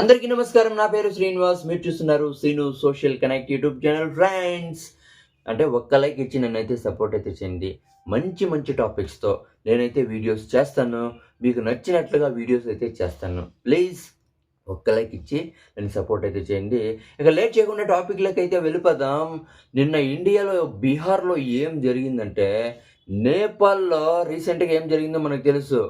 అందరికీ నమస్కారం. నా పేరు శ్రీనివాస్. మీరు చూస్తున్నారు Srinu social connect YouTube channel friends. అంటే ఒక్క లైక్ ఇచ్చి నన్నైతే సపోర్ట్ అయితే చేయండి. మంచి మంచి టాపిక్స్తో నేనైతే వీడియోస్ చేస్తాను. మీకు నచ్చినట్లుగా వీడియోస్ అయితే చేస్తాను. ప్లీజ్ ఒక్క లైక్ ఇచ్చి నేను సపోర్ట్ అయితే చేయండి. ఇక లేట్ చేయకుండా టాపిక్లోకి అయితే వెళ్ళిపోదాం. నిన్న ఇండియాలో బీహార్లో ఏం జరిగిందంటే నేపాల్లో రీసెంట్గా ఏం జరిగిందో మనకు తెలుసు.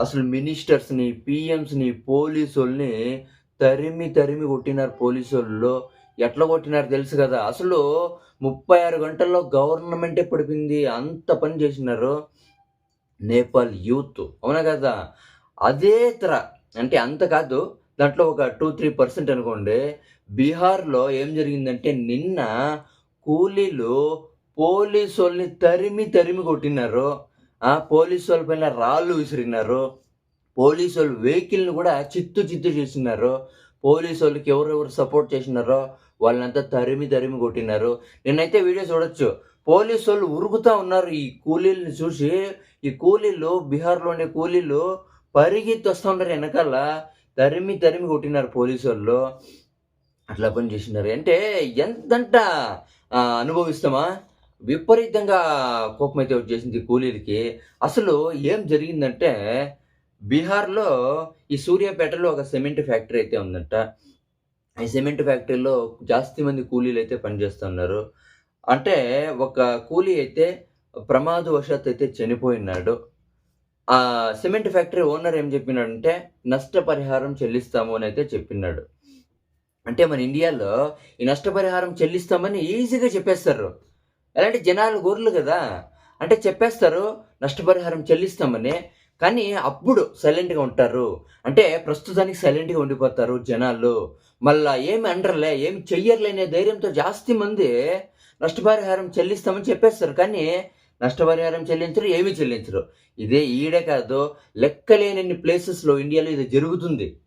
అసలు మినిస్టర్స్ని పిఎంస్ని పోలీసుల్ని తరిమి తరిమి కొట్టినారు పోలీసు వాళ్ళు ఎట్లా కొట్టినారు తెలుసు కదా. అసలు ముప్పై ఆరు గంటల్లో గవర్నమెంటే పడిపోయింది. అంత పని చేసినారు నేపాల్ యూత్. అవునా కదా? అదే తర అంటే అంత కాదు దాంట్లో ఒక టూ త్రీ పర్సెంట్ అనుకోండి. బీహార్లో ఏం జరిగిందంటే నిన్న కూలీలు పోలీసు వాళ్ళని తరిమి తరిమి కొట్టినారు. పోలీసు వాళ్ళ పైన రాళ్ళు విసిరినారు. పోలీసు వాళ్ళు వెహికల్ని కూడా చిత్తు చిత్తు చేసినారు. పోలీసు వాళ్ళకి ఎవరెవరు సపోర్ట్ చేసినారో వాళ్ళంతా తరిమి తరిమి కొట్టినారు. నేనైతే వీడియో చూడొచ్చు. పోలీసు వాళ్ళు ఉరుకుతా ఉన్నారు ఈ కూలీలను చూసి. ఈ కూలీలు బీహార్లోనే కూలీలు పరిగెత్తి వస్తూ ఉంటారు వెనకాల. తరిమి తరిమి కొట్టినారు పోలీసు వాళ్ళు అట్లా పని చేసినారు. అంటే ఎంతంట అనుభవిస్తామా? విపరీతంగా కోపం అయితే వచ్చేసింది కూలీలకి. అసలు ఏం జరిగిందంటే బీహార్లో ఈ సూర్యాపేటలో ఒక సిమెంట్ ఫ్యాక్టరీ అయితే ఉందంట. ఈ సిమెంట్ ఫ్యాక్టరీలో జాస్తి మంది కూలీలు అయితే పనిచేస్తున్నారు. అంటే ఒక కూలీ అయితే ప్రమాదవశాత్తు అయితే చనిపోయినాడు. ఆ సిమెంట్ ఫ్యాక్టరీ ఓనర్ ఏం చెప్పినాడంటే నష్టపరిహారం చెల్లిస్తాము అని అయితే చెప్పినాడు. అంటే మన ఇండియాలో ఈ నష్టపరిహారం చెల్లిస్తామని ఈజీగా చెప్పేస్తారు. ఎలాంటి జనాలు గొర్రెలు కదా. అంటే చెప్పేస్తారు నష్టపరిహారం చెల్లిస్తామని. కానీ అప్పుడు సైలెంట్గా ఉంటారు. అంటే ప్రస్తుతానికి సైలెంట్గా ఉండిపోతారు జనాలు. మళ్ళా ఏమి అండర్లే ఏమి చెయ్యర్లేనే ధైర్యంతో జాస్తి మంది నష్టపరిహారం చెల్లిస్తామని చెప్పేస్తారు. కానీ నష్టపరిహారం చెల్లించరు ఏమీ చెల్లించరు. ఇదే ఈడే కాదు లెక్కలేనన్ని ప్లేసెస్లో ఇండియాలో ఇది జరుగుతుంది.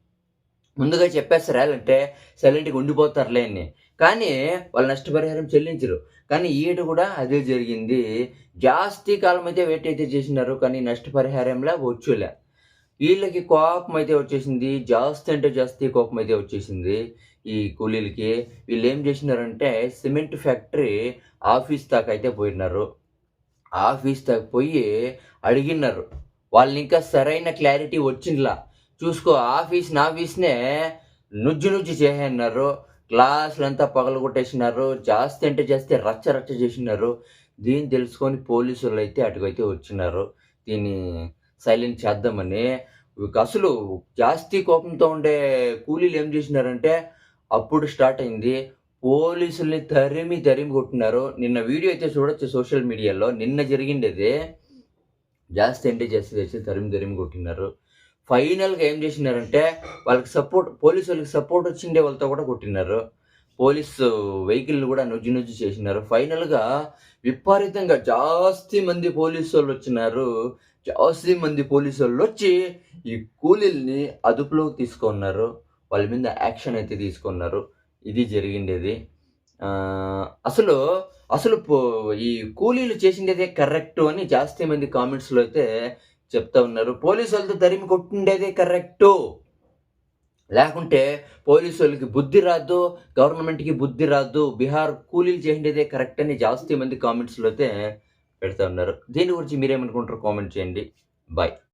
ముందుగా చెప్పేస్తారు? అంటే సైలెంట్గా ఉండిపోతారులే అని. కానీ వాళ్ళు నష్టపరిహారం చెల్లించరు. కానీ ఈడు కూడా అదే జరిగింది. జాస్తి కాలం అయితే వెయిట్ అయితే చేసినారు కానీ నష్టపరిహారంలా వచ్చులే. వీళ్ళకి కోపం అయితే వచ్చేసింది జాస్తి అంటే జాస్తి కోపం అయితే వచ్చేసింది ఈ కూలీలకి. వీళ్ళు ఏం చేసినారంటే సిమెంట్ ఫ్యాక్టరీ ఆఫీస్ దాకా అయితే పోయినారు. ఆఫీస్ దాకా పోయి అడిగినారు. వాళ్ళని ఇంకా సరైన క్లారిటీ వచ్చిందిలా. చూసుకో ఆఫీస్ నా ఆఫీస్నే నుజ్జు నుజ్జు చేసేన్నారు. క్లాసులంతా పగలు కొట్టేసినారు జాస్తి అంటే జాస్తి రచ్చ రచ్చ చేసినారు. దీన్ని తెలుసుకొని పోలీసులు అయితే అటుకైతే వచ్చినారు. దీన్ని సైలెంట్ చేద్దామని. అసలు జాస్తి కోపంతో ఉండే కూలీలు ఏం చేసినారంటే అప్పుడు స్టార్ట్ అయింది. పోలీసుల్ని తరిమి తరిమి కొట్టినారు. నిన్న వీడియో అయితే చూడొచ్చు సోషల్ మీడియాలో. నిన్న జరిగిండేది. జాస్తి అంటే జాస్తి తరిమి తరిమి కొట్టినారు. ఫైనల్గా ఏం చేసినారంటే వాళ్ళకి సపోర్ట్ పోలీసు వాళ్ళకి సపోర్ట్ వచ్చిండే వాళ్ళతో కూడా కొట్టినారు. పోలీసు వెహికల్ కూడా నుజ్జు నుజ్జు చేసినారు. ఫైనల్గా విపరీతంగా జాస్తి మంది పోలీసు వాళ్ళు వచ్చినారు. జాస్తి మంది పోలీసు వాళ్ళు వచ్చి ఈ కూలీల్ని అదుపులోకి తీసుకున్నారు. వాళ్ళ మీద యాక్షన్ అయితే తీసుకున్నారు. ఇది జరిగిండేది. అసలు అసలు పో- ఈ కూలీలు చేసిండేదే కరెక్ట్ అని జాస్తి మంది కామెంట్స్లో అయితే చెప్తా ఉన్నారు. పోలీసు వాళ్ళతో తరిమి కొట్టుండేదే కరెక్టు. లేకుంటే పోలీసు వాళ్ళకి బుద్ధి రాదు గవర్నమెంట్కి బుద్ధి రాదు బీహార్ కూలీలు చేయండిదే కరెక్ట్ అని జాస్తి మంది కామెంట్స్లో అయితే పెడతా ఉన్నారు. దీని గురించి మీరేమనుకుంటారు కామెంట్ చేయండి. బాయ్.